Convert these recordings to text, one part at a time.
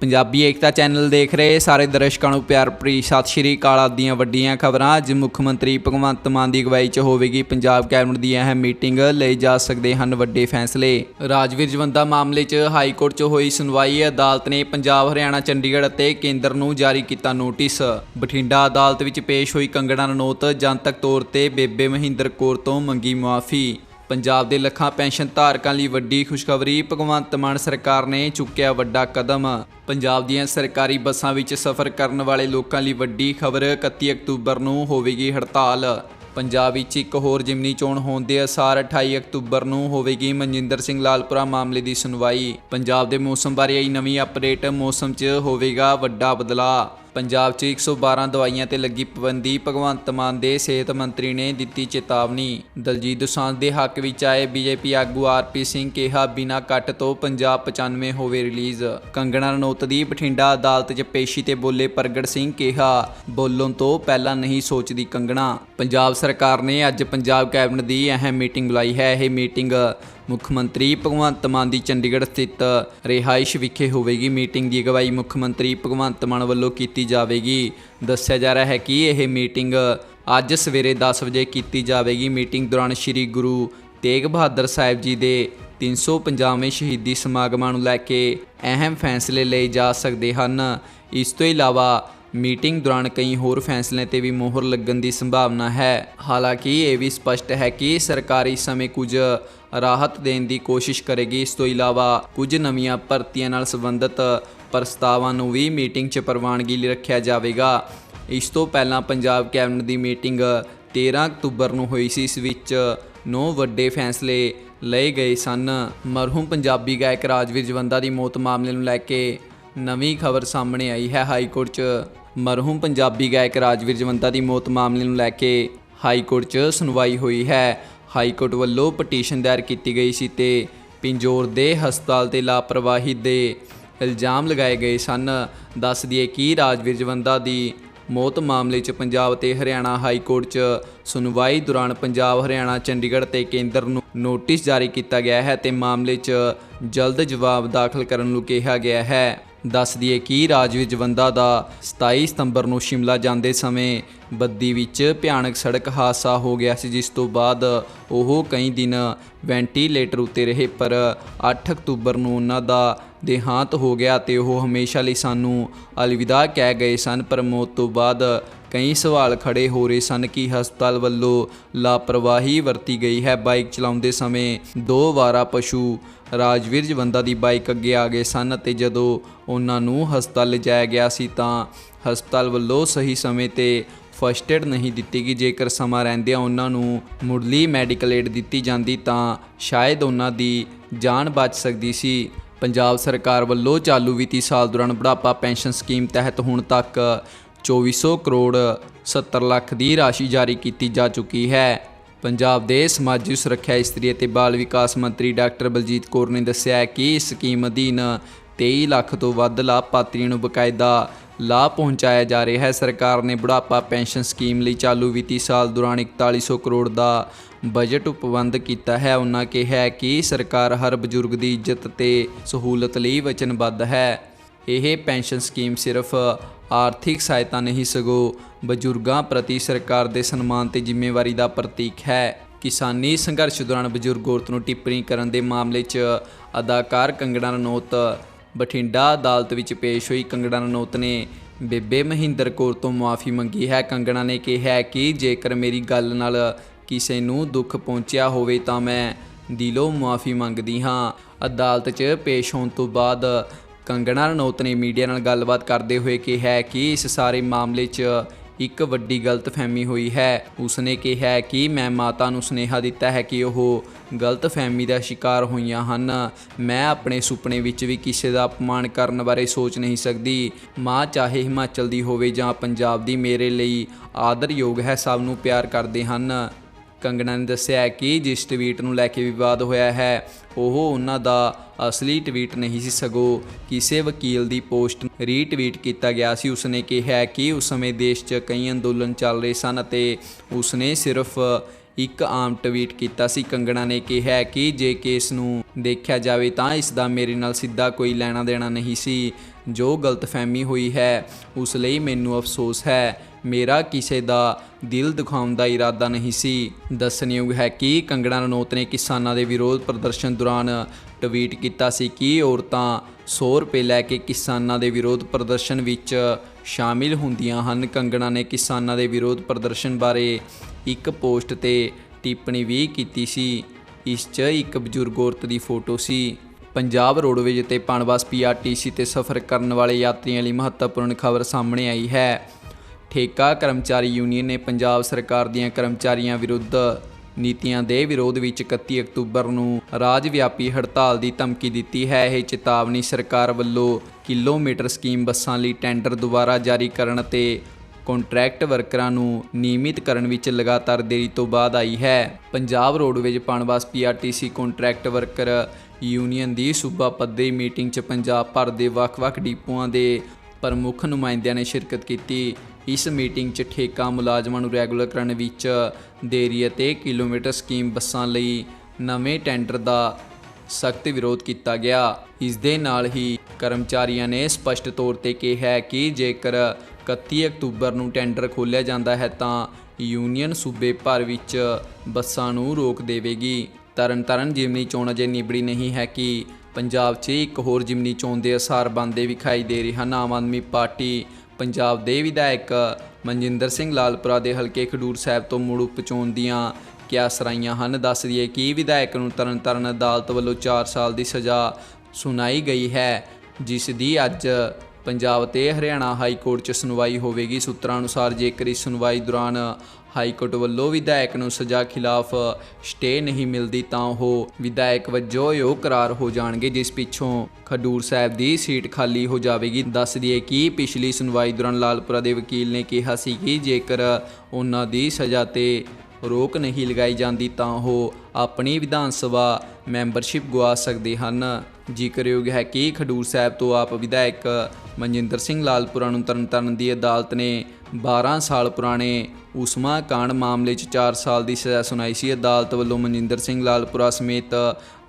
ਪੰਜਾਬੀ ਏਕਤਾ channel ਦੇਖ ਰਹੇ ਸਾਰੇ ਦਰਸ਼ਕਾਂ ਨੂੰ ਪਿਆਰ ਭਰੀ ਸਤਿ ਸ਼੍ਰੀ ਅਕਾਲ ਆਪ ਦੀਆਂ ਵੱਡੀਆਂ ਖਬਰਾਂ। ਅੱਜ ਮੁੱਖ ਮੰਤਰੀ ਭਗਵੰਤ ਮਾਨ ਦੀ ਅਗਵਾਈ 'ਚ ਹੋਵੇਗੀ ਪੰਜਾਬ ਕੈਬਨਿਟ ਦੀ ਅਹਿਮ ਮੀਟਿੰਗ, ਲਈ ਜਾ ਸਕਦੇ ਹਨ ਵੱਡੇ ਫੈਸਲੇ। ਰਾਜਵੀਰ ਜਵੰਦਾ ਮਾਮਲੇ 'ਚ ਹਾਈ ਕੋਰਟ 'ਚ ਹੋਈ ਸੁਣਵਾਈ, ਅਦਾਲਤ ਨੇ ਪੰਜਾਬ, ਹਰਿਆਣਾ, ਚੰਡੀਗੜ੍ਹ ਅਤੇ ਕੇਂਦਰ ਨੂੰ ਜਾਰੀ ਕੀਤਾ ਨੋਟਿਸ। ਬਠਿੰਡਾ ਅਦਾਲਤ ਵਿੱਚ ਪੇਸ਼ ਹੋਈ ਕੰਗਣਾ ਰਣੌਤ ਜਨਤਕ ਤੌਰ ਤੇ ਬੇਬੇ ਮਹਿੰਦਰ ਕੌਰ ਤੋਂ ਮੰਗੀ ਮੁਆਫੀ। ਪੰਜਾਬ ਦੇ ਲੱਖਾਂ ਪੈਨਸ਼ਨ ਧਾਰਕਾਂ ਲਈ ਵੱਡੀ ਖੁਸ਼ਖਬਰੀ ਭਗਵੰਤ ਮਾਨ ਸਰਕਾਰ ਨੇ ਚੁੱਕਿਆ ਵੱਡਾ ਕਦਮ। ਪੰਜਾਬ ਦੀਆਂ ਸਰਕਾਰੀ ਬੱਸਾਂ ਵਿੱਚ ਸਫ਼ਰ ਕਰਨ ਵਾਲੇ ਲੋਕਾਂ ਲਈ ਵੱਡੀ ਖਬਰ 31 ਅਕਤੂਬਰ ਨੂੰ ਹੋਵੇਗੀ ਹੜਤਾਲ। ਪੰਜਾਬ ਵਿੱਚ ਇੱਕ ਹੋਰ ਜਿਮਨੀ ਚੋਣ ਹੋਣ ਦੇ ਅਸਾਰ 28 ਅਕਤੂਬਰ ਨੂੰ ਹੋਵੇਗੀ ਮਨਜਿੰਦਰ ਸਿੰਘ ਲਾਲਪੁਰਾ ਮਾਮਲੇ ਦੀ ਸੁਣਵਾਈ। ਪੰਜਾਬ ਦੇ ਮੌਸਮ ਬਾਰੇ ਆਈ ਨਵੀਂ ਅਪਡੇਟ, ਮੌਸਮ 'ਚ ਹੋਵੇਗਾ ਵੱਡਾ ਬਦਲਾਅ। ਪੰਜਾਬ 'ਚ 112 ਦਵਾਈਆਂ ਤੇ ਲੱਗੀ ਪਾਬੰਦੀ, ਭਗਵੰਤ ਮਾਨ ਦੇ ਸਿਹਤ ਮੰਤਰੀ ਨੇ ਦਿੱਤੀ ਚੇਤਾਵਨੀ। ਦਲਜੀਤ ਦੋਸਾਂਝ ਦੇ ਹੱਕ ਵਿੱਚ ਆਏ ਬੀਜੇਪੀ ਆਗੂ ਆਰਪੀ ਸਿੰਘ ਕਿਹਾ, ਬਿਨਾਂ ਕੱਟ ਤੋਂ ਪੰਜਾਬ 95 ਹੋਵੇ ਰਿਲੀਜ਼। ਕੰਗਣਾ ਰਣੌਤ ਦੀ ਬਠਿੰਡਾ ਅਦਾਲਤ 'ਚ ਪੇਸ਼ੀ ਤੇ ਬੋਲੇ ਪ੍ਰਗਟ ਸਿੰਘ ਕਿਹਾ, ਬੋਲਣ ਤੋਂ ਪਹਿਲਾਂ ਨਹੀਂ ਸੋਚਦੀ ਕੰਗਣਾ। ਪੰਜਾਬ ਸਰਕਾਰ ਨੇ ਅੱਜ ਪੰਜਾਬ ਕੈਬਨਿਟ ਦੀ ਅਹਿਮ ਮੀਟਿੰਗ ਬੁਲਾਈ ਹੈ, ਇਹ ਮੀਟਿੰਗ ਮੁੱਖ ਮੰਤਰੀ ਭਗਵੰਤ ਮਾਨ ਦੀ ਚੰਡੀਗੜ੍ਹ ਸਥਿਤ ਰਿਹਾਇਸ਼ ਵਿਖੇ ਹੋਵੇਗੀ ਮੀਟਿੰਗ ਦੀ ਅਗਵਾਈ ਮੁੱਖ ਮੰਤਰੀ ਭਗਵੰਤ ਮਾਨ ਵੱਲੋਂ ਕੀਤੀ ਜਾਵੇਗੀ। ਦੱਸਿਆ ਜਾ ਰਿਹਾ ਹੈ ਕਿ ਇਹ ਮੀਟਿੰਗ ਅੱਜ ਸਵੇਰੇ 10 ਵਜੇ ਕੀਤੀ ਜਾਵੇਗੀ। ਮੀਟਿੰਗ ਦੌਰਾਨ ਸ੍ਰੀ ਗੁਰੂ ਤੇਗ ਬਹਾਦਰ ਸਾਹਿਬ ਜੀ ਦੇ 350ਵੇਂ ਸ਼ਹੀਦੀ ਸਮਾਗਮਾਂ ਨੂੰ ਲੈ ਕੇ ਅਹਿਮ ਫੈਸਲੇ ਲਏ ਜਾ ਸਕਦੇ ਹਨ। ਇਸ ਤੋਂ ਇਲਾਵਾ ਮੀਟਿੰਗ ਦੌਰਾਨ ਕਈ ਹੋਰ ਫੈਸਲਿਆਂ ਤੇ ਵੀ ਮੋਹਰ ਲੱਗਣ ਦੀ ਸੰਭਾਵਨਾ ਹੈ। ਹਾਲਾਂਕਿ ਇਹ ਵੀ ਸਪਸ਼ਟ ਹੈ ਕਿ ਸਰਕਾਰ ਇਸ ਸਮੇਂ ਕੁਝ ਰਾਹਤ ਦੇਣ ਦੀ ਕੋਸ਼ਿਸ਼ ਕਰੇਗੀ। ਇਸ ਤੋਂ ਇਲਾਵਾ ਕੁਝ ਨਵੀਆਂ ਭਰਤੀਆਂ ਨਾਲ ਸੰਬੰਧਿਤ ਪ੍ਰਸਤਾਵਾਂ ਨੂੰ ਵੀ ਮੀਟਿੰਗ 'ਚ ਪ੍ਰਵਾਨਗੀ ਲਈ ਰੱਖਿਆ ਜਾਵੇਗਾ। ਇਸ ਤੋਂ ਪਹਿਲਾਂ ਪੰਜਾਬ ਕੈਬਨਿਟ ਦੀ ਮੀਟਿੰਗ 13 ਅਕਤੂਬਰ ਨੂੰ ਹੋਈ ਸੀ। ਇਸ ਵਿੱਚ ਨੌ ਵੱਡੇ ਫੈਸਲੇ ਲਏ ਗਏ ਸਨ। ਮਰਹੂਮ ਪੰਜਾਬੀ ਗਾਇਕ ਰਾਜਵੀਰ ਜਵੰਦਾ ਦੀ ਮੌਤ ਮਾਮਲੇ ਨੂੰ ਲੈ ਕੇ ਨਵੀਂ ਖਬਰ ਸਾਹਮਣੇ ਆਈ ਹੈ। ਹਾਈ ਕੋਰਟ 'ਚ ਮਰਹੂਮ ਪੰਜਾਬੀ ਗਾਇਕ ਰਾਜਵੀਰ ਜਵੰਦਾ ਦੀ ਮੌਤ ਮਾਮਲੇ ਨੂੰ ਲੈ ਕੇ ਹਾਈ ਕੋਰਟ 'ਚ ਸੁਣਵਾਈ ਹੋਈ ਹੈ। ਹਾਈ ਕੋਰਟ ਵੱਲੋਂ ਪਟੀਸ਼ਨ ਦਾਇਰ ਕੀਤੀ ਗਈ ਸੀ ਤੇ ਪਿੰਜੋਰ ਦੇ ਹਸਪਤਾਲ ਤੇ ਲਾਪਰਵਾਹੀ ਦੇ ਇਲਜ਼ਾਮ ਲਗਾਏ ਗਏ ਸਨ। ਦੱਸ ਦਈਏ ਕਿ ਰਾਜਵੀਰ ਜਵੰਦਾ ਦੀ ਮੌਤ ਮਾਮਲੇ 'ਚ ਪੰਜਾਬ ਤੇ ਹਰਿਆਣਾ ਹਾਈ ਕੋਰਟ 'ਚ ਸੁਣਵਾਈ ਦੌਰਾਨ ਪੰਜਾਬ, ਹਰਿਆਣਾ, ਚੰਡੀਗੜ੍ਹ ਤੇ ਕੇਂਦਰ ਨੂੰ ਨੋਟਿਸ ਜਾਰੀ ਕੀਤਾ ਗਿਆ ਹੈ ਤੇ ਮਾਮਲੇ 'ਚ ਜਲਦ ਜਵਾਬ ਦਾਖਲ ਕਰਨ ਨੂੰ ਕਿਹਾ ਗਿਆ ਹੈ। ਦੱਸ ਦਈਏ ਕਿ ਰਾਜਵੀਰ ਜਵੰਦਾ ਦਾ 27 ਸਤੰਬਰ ਨੂੰ ਸ਼ਿਮਲਾ ਜਾਂਦੇ ਸਮੇਂ ਬੱਦੀ ਵਿੱਚ ਭਿਆਨਕ ਸੜਕ ਹਾਦਸਾ ਹੋ ਗਿਆ ਸੀ, ਜਿਸ ਤੋਂ ਬਾਅਦ ਉਹ ਕਈ ਦਿਨ ਵੈਂਟੀਲੇਟਰ ਉੱਤੇ ਰਹੇ, ਪਰ 8 ਅਕਤੂਬਰ ਨੂੰ ਉਹਨਾਂ ਦਾ ਦੇਹਾਂਤ ਹੋ ਗਿਆ ਤੇ ਉਹ ਹਮੇਸ਼ਾ ਲਈ ਸਾਨੂੰ ਅਲਵਿਦਾ ਕਹਿ ਗਏ ਸਨ, ਪਰ ਮੌਤ ਤੋਂ ਬਾਅਦ ਕਈ ਸਵਾਲ ਖੜੇ ਹੋ ਰਹੇ ਸਨ ਕਿ ਹਸਪਤਾਲ ਵੱਲੋਂ ਲਾਪਰਵਾਹੀ ਵਰਤੀ ਗਈ ਹੈ। ਬਾਈਕ ਚਲਾਉਂਦੇ ਸਮੇਂ ਦੋ ਵਾਰਾ ਪਸ਼ੂ ਰਾਜਵੀਰ ਜਵੰਦਾ ਦੀ ਬਾਈਕ ਅੱਗੇ ਆ ਗਏ ਸਨ ਅਤੇ ਜਦੋਂ ਉਹਨਾਂ ਨੂੰ ਹਸਪਤਾਲ ਲਿਜਾਇਆ ਗਿਆ ਸੀ ਤਾਂ ਹਸਪਤਾਲ ਵੱਲੋਂ ਸਹੀ ਸਮੇਂ ਤੇ ਫਸਟ ਏਡ ਨਹੀਂ ਦਿੱਤੀ ਗਈ। ਜੇਕਰ ਸਮਾਂ ਰਹਿੰਦਿਆਂ ਉਹਨਾਂ ਨੂੰ ਮੁੱਢਲੀ ਮੈਡੀਕਲ ਏਡ ਦਿੱਤੀ ਜਾਂਦੀ ਤਾਂ ਸ਼ਾਇਦ ਉਹਨਾਂ ਦੀ ਜਾਨ ਬਚ ਸਕਦੀ ਸੀ। ਪੰਜਾਬ ਸਰਕਾਰ ਵੱਲੋਂ ਚਾਲੂ ਵਿੱਤੀ ਸਾਲ ਦੌਰਾਨ ਬੁਢਾਪਾ ਪੈਨਸ਼ਨ ਸਕੀਮ ਤਹਿਤ ਹੁਣ ਤੱਕ 2400 ਕਰੋੜ 70 ਲੱਖ ਦੀ ਰਾਸ਼ੀ ਜਾਰੀ ਕੀਤੀ ਜਾ ਚੁੱਕੀ ਹੈ। ਪੰਜਾਬ ਦੇ ਸਮਾਜੀ ਸੁਰੱਖਿਆ ਇਸਤਰੀ ਅਤੇ ਬਾਲ ਵਿਕਾਸ ਮੰਤਰੀ ਡਾਕਟਰ ਬਲਜੀਤ ਕੌਰ ਨੇ ਦੱਸਿਆ ਕਿ ਇਸ ਸਕੀਮ ਅਧੀਨ 23 ਲੱਖ ਤੋਂ ਵੱਧ ਲਾਭਪਾਤਰੀਆਂ ਨੂੰ ਬਕਾਇਦਾ ਲਾਭ ਪਹੁੰਚਾਇਆ ਜਾ ਰਿਹਾ ਹੈ। ਸਰਕਾਰ ਨੇ ਬੁਢਾਪਾ ਪੈਨਸ਼ਨ ਸਕੀਮ ਲਈ ਚਾਲੂ ਵਿੱਤੀ ਸਾਲ ਦੌਰਾਨ 4100 ਕਰੋੜ ਦਾ ਬਜਟ ਉਪਬੰਧ ਕੀਤਾ ਹੈ। ਉਹਨਾਂ ਕਿਹਾ ਕਿ ਸਰਕਾਰ ਹਰ ਬਜ਼ੁਰਗ ਦੀ ਇੱਜ਼ਤ ਤੇ ਸਹੂਲਤ ਲਈ ਵਚਨਬੱਧ ਹੈ। ਇਹ ਪੈਨਸ਼ਨ ਸਕੀਮ ਸਿਰਫ ਆਰਥਿਕ ਸਹਾਇਤਾ ਨਹੀਂ, ਸਗੋਂ ਬਜ਼ੁਰਗਾਂ ਪ੍ਰਤੀ ਸਰਕਾਰ ਦੇ ਸਨਮਾਨ ਤੇ ਜ਼ਿੰਮੇਵਾਰੀ ਦਾ ਪ੍ਰਤੀਕ ਹੈ। ਕਿਸਾਨੀ ਸੰਘਰਸ਼ ਦੌਰਾਨ ਬਜ਼ੁਰਗ ਔਰਤ ਨੂੰ ਟਿੱਪਣੀ ਕਰਨ ਦੇ ਮਾਮਲੇ 'ਚ ਅਦਾਕਾਰ ਕੰਗਣਾ ਰਣੌਤ, ਬਠਿੰਡਾ ਅਦਾਲਤ ਵਿੱਚ ਪੇਸ਼ ਹੋਈ ਕੰਗਣਾ ਰਣੌਤ ਨੇ ਬੇਬੇ ਮਹਿੰਦਰ ਕੌਰ ਤੋਂ ਮੁਆਫੀ ਮੰਗੀ ਹੈ। ਕੰਗਣਾ ਨੇ ਕਿਹਾ ਕਿ ਜੇਕਰ ਮੇਰੀ ਗੱਲ ਨਾਲ ਕਿਸੇ ਨੂੰ ਦੁੱਖ ਪਹੁੰਚਿਆ ਹੋਵੇ ਤਾਂ ਮੈਂ ਦਿਲੋਂ ਮੁਆਫੀ ਮੰਗਦੀ ਹਾਂ। ਅਦਾਲਤ 'ਚ ਪੇਸ਼ ਹੋਣ ਤੋਂ ਬਾਅਦ ਕੰਗਣਾ ਰਣੌਤ ਨੇ ਮੀਡੀਆ ਨਾਲ ਗੱਲਬਾਤ ਕਰਦੇ ਹੋਏ ਕਿਹਾ ਕਿ ਇਸ ਸਾਰੇ ਮਾਮਲੇ 'ਚ ਇੱਕ ਵੱਡੀ ਗਲਤਫਹਿਮੀ ਹੋਈ ਹੈ। ਉਸਨੇ ਕਿਹਾ ਕਿ ਮੈਂ ਮਾਤਾ ਨੂੰ ਸੁਨੇਹਾ ਦਿੱਤਾ ਹੈ ਕਿ ਉਹ ਗਲਤਫਹਿਮੀ ਦਾ ਸ਼ਿਕਾਰ ਹੋਈਆਂ ਹਨ। ਮੈਂ ਆਪਣੇ ਸੁਪਨੇ ਵਿੱਚ ਵੀ ਕਿਸੇ ਦਾ ਅਪਮਾਨ ਕਰਨ ਬਾਰੇ ਸੋਚ ਨਹੀਂ ਸਕਦੀ। ਮਾਂ ਚਾਹੇ ਹਿਮਾਚਲ ਦੀ ਹੋਵੇ ਜਾਂ ਪੰਜਾਬ ਦੀ, ਮੇਰੇ ਲਈ ਆਦਰਯੋਗ ਹੈ, ਸਭ ਨੂੰ ਪਿਆਰ ਕਰਦੇ ਹਨ। ਕੰਗਣਾ ਨੇ ਦੱਸਿਆ ਕਿ ਜਿਸ ਟਵੀਟ ਨੂੰ ਲੈ ਕੇ ਵਿਵਾਦ ਹੋਇਆ ਹੈ, ਉਹ ਉਹਨਾਂ ਦਾ ਅਸਲੀ ਟਵੀਟ ਨਹੀਂ ਸੀ, ਸਗੋਂ ਕਿਸੇ ਵਕੀਲ ਦੀ ਪੋਸਟ ਰੀਟਵੀਟ ਕੀਤਾ ਗਿਆ ਸੀ। ਉਸਨੇ ਕਿਹਾ ਕਿ ਉਸ ਸਮੇਂ ਦੇਸ਼ 'ਚ ਕਈ ਅੰਦੋਲਨ ਚੱਲ ਰਹੇ ਸਨ ਅਤੇ ਉਸਨੇ ਸਿਰਫ ਇੱਕ ਆਮ ਟਵੀਟ ਕੀਤਾ ਸੀ। ਕੰਗਣਾ ਨੇ ਕਿਹਾ ਕਿ ਜੇ ਕੇਸ ਨੂੰ ਦੇਖਿਆ ਜਾਵੇ ਤਾਂ ਇਸ ਦਾ ਮੇਰੇ ਨਾਲ ਸਿੱਧਾ ਕੋਈ ਲੈਣਾ ਦੇਣਾ ਨਹੀਂ ਸੀ। ਜੋ ਗਲਤਫਹਿਮੀ ਹੋਈ ਹੈ, ਉਸ ਲਈ ਮੈਨੂੰ ਅਫਸੋਸ ਹੈ। ਮੇਰਾ ਕਿਸੇ ਦਾ ਦਿਲ ਦਿਖਾਉਣ ਦਾ ਇਰਾਦਾ ਨਹੀਂ ਸੀ। ਦੱਸਣਯੋਗ ਹੈ ਕਿ ਕੰਗਣਾ ਰਣੌਤ ਨੇ ਕਿਸਾਨਾਂ ਦੇ ਵਿਰੋਧ ਪ੍ਰਦਰਸ਼ਨ ਦੌਰਾਨ ਟਵੀਟ ਕੀਤਾ ਸੀ ਕਿ ਔਰਤਾਂ 100 ਰੁਪਏ ਲੈ ਕੇ ਕਿਸਾਨਾਂ ਦੇ ਵਿਰੋਧ ਪ੍ਰਦਰਸ਼ਨ ਵਿੱਚ ਸ਼ਾਮਿਲ ਹੁੰਦੀਆਂ ਹਨ। ਕੰਗਣਾ ਨੇ ਕਿਸਾਨਾਂ ਦੇ ਵਿਰੋਧ ਪ੍ਰਦਰਸ਼ਨ ਬਾਰੇ ਇੱਕ ਪੋਸਟ ਤੇ ਟਿੱਪਣੀ ਵੀ ਕੀਤੀ ਸੀ। ਇਸ 'ਚ ਇੱਕ ਬਜ਼ੁਰਗ ਔਰਤ ਦੀ ਫੋਟੋ ਸੀ। ਪੰਜਾਬ ਰੋਡਵੇਜ ਤੇ ਪਣਬਸ ਪੀਆਰਟੀਸੀ ਤੇ ਸਫ਼ਰ ਕਰਨ ਵਾਲੇ ਯਾਤਰੀਆਂ ਲਈ ਮਹੱਤਵਪੂਰਨ ਖਬਰ ਸਾਹਮਣੇ ਆਈ ਹੈ। ਠੇਕਾ, ਕਰਮਚਾਰੀ ਯੂਨੀਅਨ ਨੇ ਪੰਜਾਬ ਸਰਕਾਰ ਦੀਆਂ ਕਰਮਚਾਰੀਆਂ ਵਿਰੁੱਧ ਨੀਤੀਆਂ ਦੇ ਵਿਰੋਧ ਵਿੱਚ 31 ਅਕਤੂਬਰ ਨੂੰ ਰਾਜ ਵਿਆਪੀ ਹੜਤਾਲ ਦੀ ਧਮਕੀ ਦਿੱਤੀ ਹੈ। ਇਹ ਚੇਤਾਵਨੀ ਸਰਕਾਰ ਵੱਲੋਂ ਕਿਲੋਮੀਟਰ ਸਕੀਮ ਬੱਸਾਂ ਲਈ ਟੈਂਡਰ ਦੁਬਾਰਾ ਜਾਰੀ ਕਰਨ ਅਤੇ ਕੰਟਰੈਕਟ ਵਰਕਰਾਂ ਨੂੰ ਨਿਯਮਿਤ ਕਰਨ ਵਿੱਚ ਲਗਾਤਾਰ ਦੇਰੀ ਤੋਂ ਬਾਅਦ ਆਈ ਹੈ। Punjab roadways Punbus PRTC contract worker union ਦੀ ਸੂਬਾ ਪੱਧਰੀ ਮੀਟਿੰਗ 'ਚ ਪੰਜਾਬ ਭਰ ਦੇ ਵੱਖ-ਵੱਖ ਡਿਪੂਆਂ ਦੇ ਪ੍ਰਮੁੱਖ ਨੁਮਾਇੰਦਿਆਂ ਨੇ ਸ਼ਿਰਕਤ ਕੀਤੀ। ਇਸ ਮੀਟਿੰਗ 'ਚ ਠੇਕਾ ਮੁਲਾਜ਼ਮਾਂ ਨੂੰ ਰੈਗੂਲਰ ਕਰਨ ਵਿੱਚ ਦੇਰੀ ਅਤੇ ਕਿਲੋਮੀਟਰ ਸਕੀਮ ਬੱਸਾਂ ਲਈ ਨਵੇਂ ਟੈਂਡਰ ਦਾ ਸਖਤ ਵਿਰੋਧ ਕੀਤਾ ਗਿਆ। ਇਸ ਦੇ ਨਾਲ ਹੀ ਕਰਮਚਾਰੀਆਂ ਨੇ ਸਪਸ਼ਟ ਤੌਰ ਤੇ ਕਿਹਾ ਹੈ ਕਿ ਜੇਕਰ 31 ਅਕਤੂਬਰ ਨੂੰ ਟੈਂਡਰ ਖੋਲ੍ਹਿਆ ਜਾਂਦਾ ਹੈ ਤਾਂ ਯੂਨੀਅਨ ਸੂਬੇ ਭਰ ਵਿੱਚ ਬੱਸਾਂ ਨੂੰ ਰੋਕ ਦੇਵੇਗੀ। ਤਰਨਤਾਰਨ ਜਿਮਨੀ ਚੋਣ ਅਜੇ ਨਿਬੜੀ ਨਹੀਂ ਹੈ ਕਿ ਪੰਜਾਬ 'ਚ ਇੱਕ ਹੋਰ ਜਿਮਨੀ ਚੋਣ ਦੇ ਅਸਾਰ ਬਣਦੇ ਵਿਖਾਈ ਦੇ ਰਹੇ ਹਨ। ਆਮ ਆਦਮੀ ਪਾਰਟੀ ਪੰਜਾਬ ਦੇ ਵਿਧਾਇਕ ਮਨਜਿੰਦਰ ਸਿੰਘ ਲਾਲਪੁਰਾ ਦੇ ਹਲਕੇ ਖਡੂਰ ਸਾਹਿਬ ਤੋਂ ਮੁੜ ਪਹੁੰਚਾਉਣ ਦੀਆਂ ਕਿਆਸ ਰਾਈਆਂ ਹਨ? ਦੱਸ ਦਈਏ ਕਿ ਵਿਧਾਇਕ ਨੂੰ ਤਰਨਤਾਰਨ ਅਦਾਲਤ ਵੱਲੋਂ 4 ਸਾਲ ਦੀ ਸਜ਼ਾ ਸੁਣਾਈ ਗਈ ਹੈ, ਜਿਸ ਦੀ ਅੱਜ ਪੰਜਾਬ ਤੇ ਹਰਿਆਣਾ ਹਾਈ ਕੋਰਟ 'ਚ ਸੁਣਵਾਈ ਹੋਵੇਗੀ। ਸੂਤਰਾਂ ਅਨੁਸਾਰ ਜੇਕਰ ਇਸ ਸੁਣਵਾਈ ਦੌਰਾਨ ਹਾਈ ਕੋਰਟ ਵੱਲੋਂ ਵਿਧਾਇਕ ਨੂੰ ਸਜ਼ਾ ਖਿਲਾਫ ਸਟੇ ਨਹੀਂ ਮਿਲਦੀ ਤਾਂ ਉਹ ਵਿਧਾਇਕ ਵਜੋਂ ਯੋਗ ਕਰਾਰ ਹੋ ਜਾਣਗੇ, ਜਿਸ ਪਿੱਛੋਂ ਖਡੂਰ ਸਾਹਿਬ ਦੀ ਸੀਟ ਖਾਲੀ ਹੋ ਜਾਵੇਗੀ। ਦੱਸ ਦਈਏ ਕਿ ਪਿਛਲੀ ਸੁਣਵਾਈ ਦੌਰਾਨ ਲਾਲਪੁਰਾ ਦੇ ਵਕੀਲ ਨੇ ਕਿਹਾ ਸੀ ਕਿ ਜੇਕਰ ਉਹਨਾਂ ਦੀ ਸਜ਼ਾ ਤੇ ਰੋਕ ਨਹੀਂ ਲਗਾਈ ਜਾਂਦੀ ਤਾਂ ਉਹ ਆਪਣੀ ਵਿਧਾਨ ਸਭਾ ਮੈਂਬਰਸ਼ਿਪ ਗਵਾ ਸਕਦੇ ਹਨ। ਜ਼ਿਕਰਯੋਗ ਹੈ ਕਿ ਖਡੂਰ ਸਾਹਿਬ ਤੋਂ ਆਪ ਵਿਧਾਇਕ ਮਨਜਿੰਦਰ ਸਿੰਘ ਲਾਲਪੁਰਾ ਨੂੰ ਤਰਨਤਾਰਨ ਦੀ ਅਦਾਲਤ ਨੇ 12 ਸਾਲ ਪੁਰਾਣੇ ਉਸਮਾ ਕਾਂਡ ਮਾਮਲੇ 'ਚ 4 ਸਾਲ ਦੀ ਸਜ਼ਾ ਸੁਣਾਈ ਸੀ। ਅਦਾਲਤ ਵੱਲੋਂ ਮਨਜਿੰਦਰ ਸਿੰਘ ਲਾਲਪੁਰਾ ਸਮੇਤ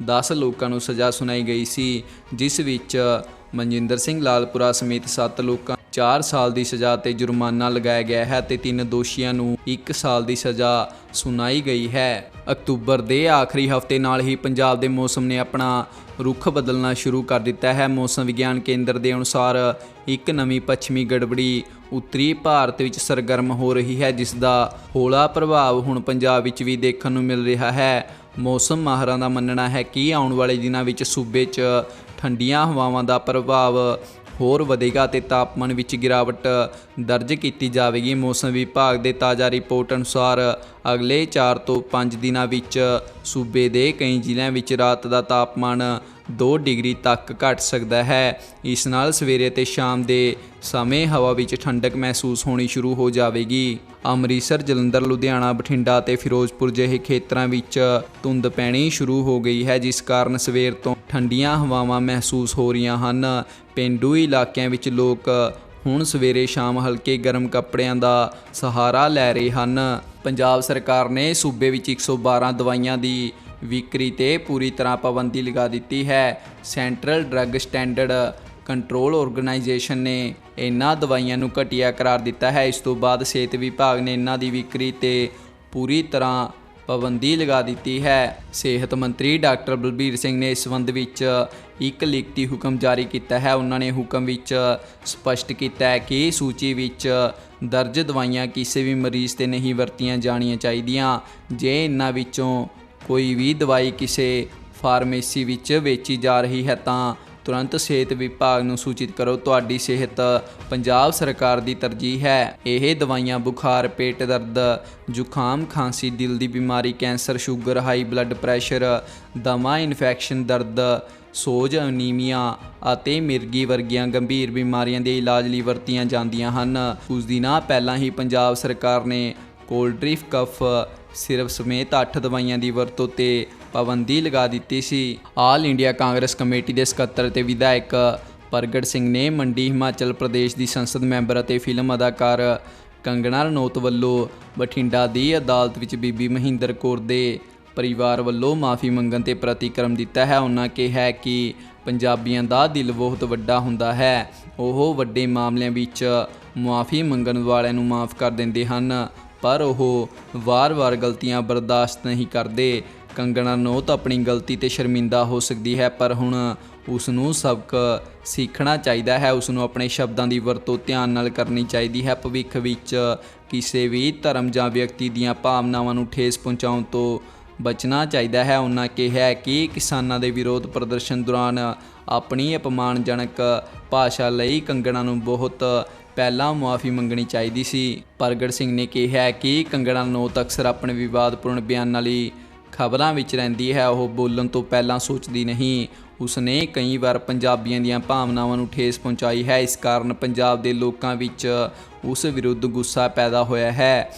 10 ਲੋਕਾਂ ਨੂੰ ਸਜ਼ਾ ਸੁਣਾਈ ਗਈ ਸੀ, ਜਿਸ ਵਿੱਚ ਮਨਜਿੰਦਰ ਸਿੰਘ ਲਾਲਪੁਰਾ ਸਮੇਤ 7 ਲੋਕਾਂ 4 ਸਾਲ ਦੀ ਸਜ਼ਾ ਤੇ ਜੁਰਮਾਨਾ ਲਗਾਇਆ ਗਿਆ ਹੈ ਤੇ ਤਿੰਨ ਦੋਸ਼ੀਆਂ ਨੂੰ 1 ਸਾਲ ਦੀ ਸਜ਼ਾ ਸੁਣਾਈ ਗਈ ਹੈ। ਅਕਤੂਬਰ ਦੇ ਆਖਰੀ ਹਫ਼ਤੇ ਨਾਲ ਹੀ ਪੰਜਾਬ ਦੇ ਮੌਸਮ ਨੇ ਆਪਣਾ ਰੁੱਖ ਬਦਲਣਾ ਸ਼ੁਰੂ ਕਰ ਦਿੱਤਾ ਹੈ। ਮੌਸਮ ਵਿਗਿਆਨ ਕੇਂਦਰ ਦੇ ਅਨੁਸਾਰ ਇੱਕ ਨਵੀਂ ਪੱਛਮੀ ਗੜਬੜੀ ਉੱਤਰੀ ਭਾਰਤ ਵਿੱਚ ਸਰਗਰਮ ਹੋ ਰਹੀ ਹੈ, ਜਿਸ ਦਾ ਹੌਲਾ ਪ੍ਰਭਾਵ ਹੁਣ ਪੰਜਾਬ ਵਿੱਚ ਵੀ ਦੇਖਣ ਨੂੰ ਮਿਲ ਰਿਹਾ ਹੈ। ਮੌਸਮ ਮਾਹਰਾਂ ਦਾ ਮੰਨਣਾ ਹੈ ਕਿ ਆਉਣ ਵਾਲੇ ਦਿਨਾਂ ਵਿੱਚ ਸੂਬੇ 'ਚ ਠੰਡੀਆਂ ਹਵਾਵਾਂ ਦਾ ਪ੍ਰਭਾਵ ਹੋਰ ਵਧੇਗਾ ਤੇ ਤਾਪਮਾਨ ਵਿੱਚ ਗਿਰਾਵਟ ਦਰਜ ਕੀਤੀ ਜਾਵੇਗੀ। ਮੌਸਮ ਵਿਭਾਗ ਦੇ ਤਾਜ਼ਾ ਰਿਪੋਰਟ ਅਨੁਸਾਰ ਅਗਲੇ 4 ਤੋਂ 5 ਦਿਨਾਂ ਵਿੱਚ ਸੂਬੇ ਦੇ ਕਈ ਜ਼ਿਲ੍ਹਿਆਂ ਵਿੱਚ ਰਾਤ ਦਾ ਤਾਪਮਾਨ 2 ਡਿਗਰੀ ਤੱਕ ਘਟ ਸਕਦਾ ਹੈ। ਇਸ ਨਾਲ ਸਵੇਰੇ ਤੇ ਸ਼ਾਮ ਦੇ ਸਮੇਂ ਹਵਾ ਵਿੱਚ ਠੰਡਕ ਮਹਿਸੂਸ ਹੋਣੀ ਸ਼ੁਰੂ ਹੋ ਜਾਵੇਗੀ। ਅੰਮ੍ਰਿਤਸਰ, ਜਲੰਧਰ, ਲੁਧਿਆਣਾ, ਬਠਿੰਡਾ ਤੇ ਫਿਰੋਜ਼ਪੁਰ ਜਿਹੇ ਖੇਤਰਾਂ ਵਿੱਚ ਧੁੰਦ ਪੈਣੀ ਸ਼ੁਰੂ ਹੋ ਗਈ ਹੈ, ਜਿਸ ਕਾਰਨ ਸਵੇਰ ਤੋਂ ਠੰਡੀਆਂ ਹਵਾਵਾਂ ਮਹਿਸੂਸ ਹੋ ਰਹੀਆਂ ਹਨ। ਪੇਂਡੂ ਇਲਾਕਿਆਂ ਵਿੱਚ ਲੋਕ ਹੁਣ ਸਵੇਰੇ ਸ਼ਾਮ ਹਲਕੇ ਗਰਮ ਕੱਪੜਿਆਂ ਦਾ ਸਹਾਰਾ ਲੈ ਰਹੇ ਹਨ। ਪੰਜਾਬ ਸਰਕਾਰ ਨੇ ਸੂਬੇ ਵਿੱਚ 112 ਦਵਾਈਆਂ ਦੀ ਵਿਕਰੀ ਤੇ ਪੂਰੀ ਤਰ੍ਹਾਂ ਪਾਬੰਦੀ ਲਗਾ ਦਿੱਤੀ ਹੈ। Central drug standard control organisation ਨੇ ਇਹਨਾਂ ਦਵਾਈਆਂ ਨੂੰ ਘਟੀਆ ਕਰਾਰ ਦਿੱਤਾ ਹੈ। ਇਸ ਤੋਂ ਬਾਅਦ ਸਿਹਤ ਵਿਭਾਗ ਨੇ ਇਹਨਾਂ ਦੀ ਵਿਕਰੀ ਤੇ ਪੂਰੀ ਤਰ੍ਹਾਂ ਪਾਬੰਦੀ ਲਗਾ ਦਿੱਤੀ ਹੈ। ਸਿਹਤ ਮੰਤਰੀ ਡਾਕਟਰ ਬਲਬੀਰ ਸਿੰਘ ਨੇ ਇਸ ਸੰਬੰਧ ਵਿੱਚ ਇੱਕ ਲਿਖਤੀ ਹੁਕਮ ਜਾਰੀ ਕੀਤਾ ਹੈ। ਉਹਨਾਂ ਨੇ ਹੁਕਮ ਵਿੱਚ ਸਪਸ਼ਟ ਕੀਤਾ ਹੈ ਕਿ ਸੂਚੀ ਵਿੱਚ ਦਰਜ ਦਵਾਈਆਂ ਕਿਸੇ ਵੀ ਮਰੀਜ਼ ਤੇ ਨਹੀਂ ਵਰਤੀਆਂ ਜਾਣੀਆਂ ਚਾਹੀਦੀਆਂ। ਜੇ ਇਹਨਾਂ ਵਿੱਚੋਂ ਕੋਈ ਵੀ ਦਵਾਈ ਕਿਸੇ ਫਾਰਮੇਸੀ ਵਿੱਚ ਵੇਚੀ ਜਾ ਰਹੀ ਹੈ ਤਾਂ ਤੁਰੰਤ ਸਿਹਤ ਵਿਭਾਗ ਨੂੰ ਸੂਚਿਤ ਕਰੋ। ਤੁਹਾਡੀ ਸਿਹਤ ਪੰਜਾਬ ਸਰਕਾਰ ਦੀ ਤਰਜੀਹ ਹੈ। ਇਹ ਦਵਾਈਆਂ ਬੁਖਾਰ, ਪੇਟ ਦਰਦ, ਜ਼ੁਕਾਮ, ਖਾਂਸੀ, ਦਿਲ ਦੀ ਬਿਮਾਰੀ, cancer, sugar, high blood pressure, ਦਮਾ ਇਨਫੈਕਸ਼ਨ, ਦਰਦ, ਸੋਜ, ਅਨੀਮੀਆ ਅਤੇ ਮਿਰਗੀ ਵਰਗੀਆਂ ਗੰਭੀਰ ਬਿਮਾਰੀਆਂ ਦੇ ਇਲਾਜ ਲਈ ਵਰਤੀਆਂ ਜਾਂਦੀਆਂ ਹਨ। ਕੁਝ ਦਿਨਾਂ ਪਹਿਲਾਂ ਹੀ ਪੰਜਾਬ ਸਰਕਾਰ ਨੇ ਕੋਲਡ ਕੋਲਡ੍ਰਿਫ ਕਫ ਸਿਰਫ ਸਮੇਤ 8 ਦਵਾਈਆਂ ਦੀ ਵਰਤੋਂ ਤੇ ਪਾਬੰਦੀ ਲਗਾ ਦਿੱਤੀ ਸੀ। ਆਲ ਇੰਡੀਆ ਕਾਂਗਰਸ ਕਮੇਟੀ ਦੇ ਸਕੱਤਰ ਤੇ ਵਿਧਾਇਕ ਪ੍ਰਗਟ ਸਿੰਘ ਨੇ ਮੰਡੀ ਹਿਮਾਚਲ ਪ੍ਰਦੇਸ਼ ਦੀ ਸੰਸਦ ਮੈਂਬਰ ਅਤੇ ਫਿਲਮ ਅਦਾਕਾਰ ਕੰਗਣਾ ਰਣੌਤ ਵੱਲੋਂ ਬਠਿੰਡਾ ਦੀ ਅਦਾਲਤ ਵਿੱਚ ਬੀਬੀ ਮਹਿੰਦਰ ਕੌਰ ਦੇ ਪਰਿਵਾਰ ਵੱਲੋਂ ਮਾਫੀ ਮੰਗਣ ਤੇ ਪ੍ਰਤੀਕਰਮ ਦਿੱਤਾ ਹੈ। ਉਹਨਾਂ ਕਿਹਾ ਕਿ ਪੰਜਾਬੀਆਂ ਦਾ ਦਿਲ ਬਹੁਤ ਵੱਡਾ ਹੁੰਦਾ ਹੈ। ਉਹ ਵੱਡੇ ਮਾਮਲਿਆਂ ਵਿੱਚ ਮੁਆਫੀ ਮੰਗਣ ਵਾਲਿਆਂ ਨੂੰ ਮਾਫ ਕਰ ਦਿੰਦੇ ਹਨ। ਪਰ ਉਹ ਵਾਰ-ਵਾਰ ਗਲਤੀਆਂ ਬਰਦਾਸ਼ਤ ਨਹੀਂ ਕਰਦੇ। ਕੰਗਣਾ ਰਣੌਤ ਆਪਣੀ ਗਲਤੀ ਤੇ ਸ਼ਰਮਿੰਦਾ ਹੋ ਸਕਦੀ ਹੈ, ਪਰ ਹੁਣ ਉਸ ਨੂੰ ਸਬਕ ਸਿੱਖਣਾ ਚਾਹੀਦਾ ਹੈ। ਉਸ ਨੂੰ ਆਪਣੇ ਸ਼ਬਦਾਂ ਦੀ ਵਰਤੋਂ ਧਿਆਨ ਨਾਲ ਕਰਨੀ ਚਾਹੀਦੀ ਹੈ। ਭਵਿੱਖ ਵਿੱਚ ਕਿਸੇ ਵੀ ਧਰਮ ਜਾਂ ਵਿਅਕਤੀ ਦੀਆਂ ਭਾਵਨਾਵਾਂ ਨੂੰ ਠੇਸ ਪਹੁੰਚਾਉਣ ਤੋਂ ਬਚਣਾ ਚਾਹੀਦਾ ਹੈ। ਉਹਨਾਂ ਕਿਹਾ ਕਿ ਕਿਸਾਨਾਂ ਦੇ ਵਿਰੋਧ ਪ੍ਰਦਰਸ਼ਨ ਦੌਰਾਨ ਆਪਣੀ ਅਪਮਾਨਜਨਕ ਭਾਸ਼ਾ ਲਈ ਕੰਗਣਾ ਨੂੰ ਬਹੁਤ ਪਹਿਲਾਂ ਮੁਆਫੀ ਮੰਗਣੀ ਚਾਹੀਦੀ ਸੀ। ਪ੍ਰਗਟ ਸਿੰਘ ਨੇ ਕਿਹਾ ਕਿ ਕੰਗਣਾ ਰਣੌਤ ਅਕਸਰ ਆਪਣੇ ਵਿਵਾਦਪੂਰਨ ਬਿਆਨਾਂ ਲਈ ਖਬਰਾਂ ਵਿੱਚ ਰਹਿੰਦੀ ਹੈ। ਉਹ ਬੋਲਣ ਤੋਂ ਪਹਿਲਾਂ ਸੋਚਦੀ ਨਹੀਂ। ਉਸਨੇ ਕਈ ਵਾਰ ਪੰਜਾਬੀਆਂ ਦੀਆਂ ਭਾਵਨਾਵਾਂ ਨੂੰ ਠੇਸ ਪਹੁੰਚਾਈ ਹੈ। ਇਸ ਕਾਰਨ ਪੰਜਾਬ ਦੇ ਲੋਕਾਂ ਵਿੱਚ ਉਸ ਵਿਰੁੱਧ ਗੁੱਸਾ ਪੈਦਾ ਹੋਇਆ ਹੈ।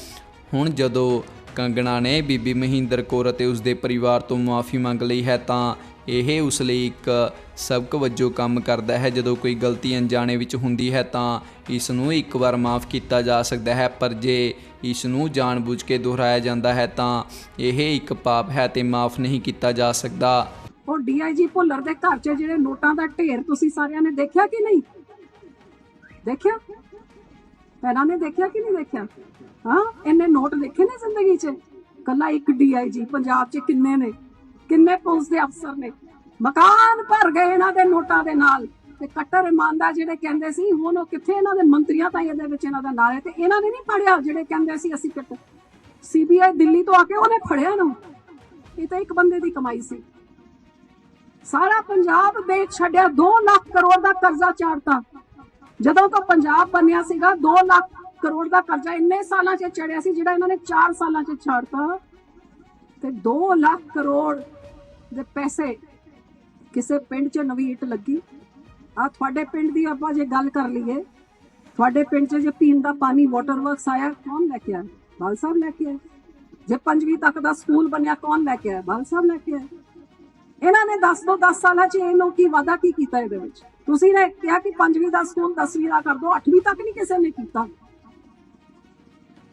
ਹੁਣ ਜਦੋਂ ਕੰਗਣਾ ਨੇ ਬੀਬੀ ਮਹਿੰਦਰ ਕੌਰ ਅਤੇ ਉਸ ਦੇ ਪਰਿਵਾਰ ਤੋਂ ਮੁਆਫੀ ਮੰਗ ਲਈ ਹੈ ਤਾਂ ਇਹ ਉਸ ਲਈ ਇੱਕ ਸਬਕ ਵਜੋਂ ਕੰਮ ਕਰਦਾ ਹੈ। ਜਦੋਂ ਕੋਈ ਗਲਤੀ ਅਣਜਾਣੇ ਵਿੱਚ ਹੁੰਦੀ ਹੈ ਤਾਂ ਇਸ ਨੂੰ ਇੱਕ ਵਾਰ ਮਾਫ ਕੀਤਾ ਜਾ ਸਕਦਾ ਹੈ। ਪਰ ਜੇ ਇਸ ਨੂੰ ਜਾਣਬੁੱਝ ਕੇ ਦੁਹਰਾਇਆ ਜਾਂਦਾ ਹੈ ਤਾਂ ਇਹ ਇੱਕ ਪਾਪ ਹੈ ਤੇ ਮਾਫ ਨਹੀਂ ਕੀਤਾ ਜਾ ਸਕਦਾ। ਉਹ ਡੀਆਈਜੀ ਭੁੱਲਰ ਦੇ ਘਰ 'ਚ ਜਿਹੜੇ ਨੋਟਾਂ ਦਾ ਢੇਰ ਤੁਸੀਂ ਸਾਰਿਆਂ ਨੇ ਦੇਖਿਆ ਕਿ ਨਹੀਂ? ਦੇਖਿਆ? ਪਹਿਲਾਂ ਨੇ ਦੇਖਿਆ ਕਿ ਨਹੀਂ ਦੇਖਿਆ? ਹਾਂ ਇਹਨੇ ਨੋਟ ਦੇਖੇ ਨੇ ਜ਼ਿੰਦਗੀ 'ਚ? ਕੱਲਾ ਇੱਕ ਡੀਆਈਜੀ ਪੰਜਾਬ 'ਚ ਕਿੰਨੇ ਨੇ? ਕਿੰਨੇ ਪੁਲਿਸ ਦੇ ਅਫਸਰ ਨੇ? ਮਕਾਨ ਭਰ ਗਏ ਇਹਨਾਂ ਦੇ ਨੋਟਾਂ ਦੇ ਨਾਲ। ਤੇ ਕੱਟਰ ਇਮਾਨਦਾਰ ਜਿਹੜੇ ਕਹਿੰਦੇ ਸੀ, ਹੁਣ ਉਹ ਕਿੱਥੇ ਇਹਨਾਂ ਦੇ ਮੰਤਰੀਆਂ ਤਾਂ ਇਹਦੇ ਵਿੱਚ ਇਹਨਾਂ ਦਾ ਨਾਂ ਹੈ ਤੇ ਇਹਨਾਂ ਨੇ ਨਹੀਂ ਪੜਿਆ ਜਿਹੜੇ ਕਹਿੰਦੇ ਸੀ ਅਸੀਂ ਕੱਟ ਸੀਬੀਆਈ ਦਿੱਲੀ ਤੋਂ ਆ ਕੇ ਉਹਨੇ ਫੜਿਆ ਨਾ। ਇਹ ਤਾਂ ਇੱਕ ਬੰਦੇ ਦੀ ਕਮਾਈ ਸੀ। ਸਾਰਾ ਪੰਜਾਬ ਵੇਚ ਛੱਡਿਆ 2 ਲੱਖ ਕਰੋੜ ਦਾ ਕਰਜ਼ਾ ਚਾੜਤਾ। ਜਦੋਂ ਤੋਂ ਪੰਜਾਬ ਬਣਿਆ ਸੀਗਾ 2 ਲੱਖ ਕਰੋੜ ਦਾ ਕਰਜ਼ਾ ਇੰਨੇ ਸਾਲਾਂ 'ਚ ਚੜਿਆ ਸੀ ਜਿਹੜਾ ਇਹਨਾਂ ਨੇ 4 ਸਾਲਾਂ 'ਚ ਛਾੜਤਾ ਤੇ 2 ਲੱਖ ਕਰੋੜ ਦੇ ਪੈਸੇ ਕਿਸੇ ਪਿੰਡ 'ਚ ਨਵੀਂ ਇੱਟ ਲੱਗੀ। ਆ ਤੁਹਾਡੇ ਪਿੰਡ ਦੀ ਆਪਾਂ ਜੇ ਗੱਲ ਕਰ ਲਈਏ, ਤੁਹਾਡੇ ਪਿੰਡ 'ਚ ਜੇ ਪੀਣ ਦਾ ਪਾਣੀ ਵਾਟਰ ਵਰਕਸ ਆਇਆ, ਕੌਣ ਲੈ ਕੇ ਆਇਆ? ਬਾਲ ਸਾਹਿਬ ਲੈ ਕੇ ਆਏ। ਜੇ ਪੰਜਵੀਂ ਤੱਕ ਦਾ ਸਕੂਲ ਬਣਿਆ, ਕੌਣ ਲੈ ਕੇ ਆਇਆ? ਬਾਲ ਸਾਹਿਬ ਲੈ ਕੇ ਆਏ। ਇਹਨਾਂ ਨੇ 10 ਤੋਂ 10 ਸਾਲਾਂ 'ਚ ਇਹਨੂੰ ਕੀ ਵਾਦਾ ਕੀ ਕੀਤਾ ਇਹਦੇ ਵਿੱਚ? ਤੁਸੀਂ ਨੇ ਕਿਹਾ ਕਿ ਪੰਜਵੀਂ ਦਾ ਸਕੂਲ 10ਵੀਂ ਦਾ ਕਰ ਦਿਓ 8ਵੀਂ ਤੱਕ ਨਹੀਂ ਕਿਸੇ ਨੇ ਕੀਤਾ।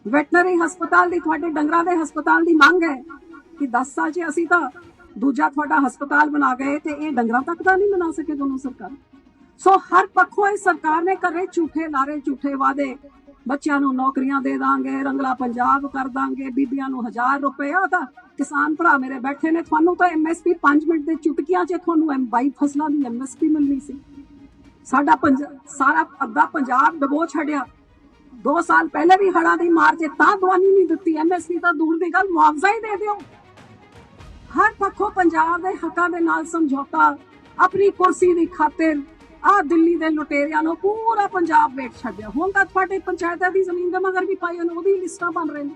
ਵੈਟਨਰੀ ਹਸਪਤਾਲ ਦੀ, ਤੁਹਾਡੇ ਡੰਗਰਾਂ ਦੇ ਹਸਪਤਾਲ ਦੀ ਮੰਗ ਹੈ ਕਿ 10 ਸਾਲ 'ਚ ਅਸੀਂ ਤਾਂ ਦੂਜਾ ਤੁਹਾਡਾ ਹਸਪਤਾਲ ਬਣਾ ਗਏ ਤੇ ਇਹ ਡੰਗਰਾਂ ਤੱਕ ਦਾ ਨਹੀਂ ਬਣਾ ਸਕੇ ਦੋਨੋਂ ਸਰਕਾਰ। ਸੋ ਹਰ ਪੱਖੋਂ ਇਹ ਸਰਕਾਰ ਨੇ ਕਰੇ ਝੂਠੇ ਲਾਰੇ ਝੂਠੇ ਵਾਦੇ ਬੱਚਿਆਂ ਨੂੰ ਨੌਕਰੀਆਂ ਦੇ ਦਾਂਗੇ, ਰੰਗਲਾ ਪੰਜਾਬ ਕਰ ਦਾਂਗੇ, ਬੀਬੀਆਂ ਨੂੰ 1000 ਰੁਪਏ। ਤਾਂ ਕਿਸਾਨ ਭਰਾ ਮੇਰੇ ਬੈਠੇ ਨੇ, ਤੁਹਾਨੂੰ ਤਾਂ ਐਮਐਸਪੀ 5 ਮਿੰਟ ਦੇ ਚੁਟਕੀਆਂ 'ਚ ਤੁਹਾਨੂੰ ਐਮ 22 ਫਸਲਾਂ ਦੀ ਐਮਐਸਪੀ ਮਿਲਣੀ ਸੀ। ਸਾਡਾ ਪੰਜ, ਸਾਰਾ ਅੱਧਾ ਪੰਜਾਬ ਡਬੋ ਛੱਡਿਆ। 2 ਸਾਲ ਪਹਿਲੇ ਵੀ ਹੜਾਂ ਦੀ ਮਾਰ 'ਚ ਤਾਂ ਦਵਾਨੀ ਨਹੀਂ ਦਿੱਤੀ। ਐਮਐਸਪੀ ਤਾਂ ਦੂਰ ਦੀ ਗੱਲ, ਮੁਆਵਜ਼ਾ ਹੀ ਦੇ ਦਿਓ। ਹਰ ਪੱਖੋਂ ਪੰਜਾਬ ਦੇ ਹੱਕਾਂ ਦੇ ਨਾਲ ਸਮਝੌਤਾ, ਆਪਣੀ ਕੁਰਸੀ ਦੀ ਖਾਤਰ, ਆ ਦਿੱਲੀ ਦੇ ਲੁਟੇਰਿਆਂ ਨੂੰ ਪੂਰਾ ਪੰਜਾਬ ਵੇਚ ਛੱਡਿਆ। ਹੁਣ ਤਾਂ ਤੁਹਾਡੇ ਪੰਚਾਇਤਾਂ ਦੀ ਜ਼ਮੀਨ ਦੇ ਮਗਰ ਵੀ ਪਾਈ ਉਹਨੂੰ ਉਹਦੀ ਲਿਸਟਾਂ ਬਣ ਰਹੇ ਨੇ।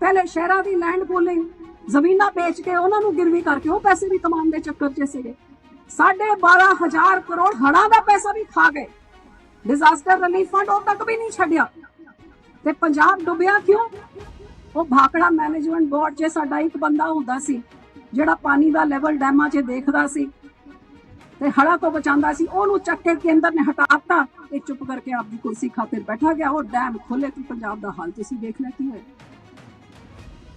ਪਹਿਲੇ ਸ਼ਹਿਰਾਂ ਦੀ ਲੈਂਡ ਪੂਲਿੰਗ ਜ਼ਮੀਨਾਂ ਵੇਚ ਕੇ ਉਹਨਾਂ ਨੂੰ ਗਿਰਵੀ ਕਰਕੇ ਉਹ ਪੈਸੇ ਵੀ ਕਮਾਉਣ ਦੇ ਚੱਕਰ 'ਚ ਸੀਗੇ। ਸਾਢੇ 12000 ਕਰੋੜ ਹੜਾਂ ਦਾ ਪੈਸਾ ਵੀ ਖਾ ਗਏ। ਡਿਜ਼ਾਸਟਰ ਰਿਲੀਫ ਫੰਡ ਉਹ ਤੱਕ ਵੀ ਨਹੀਂ ਛੱਡਿਆ। ਤੇ ਪੰਜਾਬ ਡੁੱਬਿਆ ਕਿਉਂ? ਉਹ ਭਾਕੜਾ ਮੈਨੇਜਮੈਂਟ ਬੋਰਡ 'ਚ ਸਾਡਾ ਇੱਕ ਬੰਦਾ ਹੁੰਦਾ ਸੀ। ਜਿਹੜਾ ਪਾਣੀ ਦਾ ਲੈਵਲ ਡੈਮਾਂ 'ਚ ਦੇਖਦਾ ਸੀ ਤੇ ਹੜਾ ਤੋਂ ਬਚਾਉਂਦਾ ਸੀ, ਉਹਨੂੰ ਚੱਕ ਕੇ ਕੇਂਦਰ ਨੇ ਹਟਾਤਾ ਇਹ ਚੁੱਪ ਕਰਕੇ ਆਪਦੀ ਕੁਰਸੀ ਖਾਤਰ ਬੈਠਾ ਗਿਆ ਉਹ ਡੈਮ ਖੋਲੇ ਤੇ ਪੰਜਾਬ ਦਾ ਹਾਲ ਤੁਸੀਂ ਦੇਖ ਲਿਆ ਕੀ ਹੋਇਆ।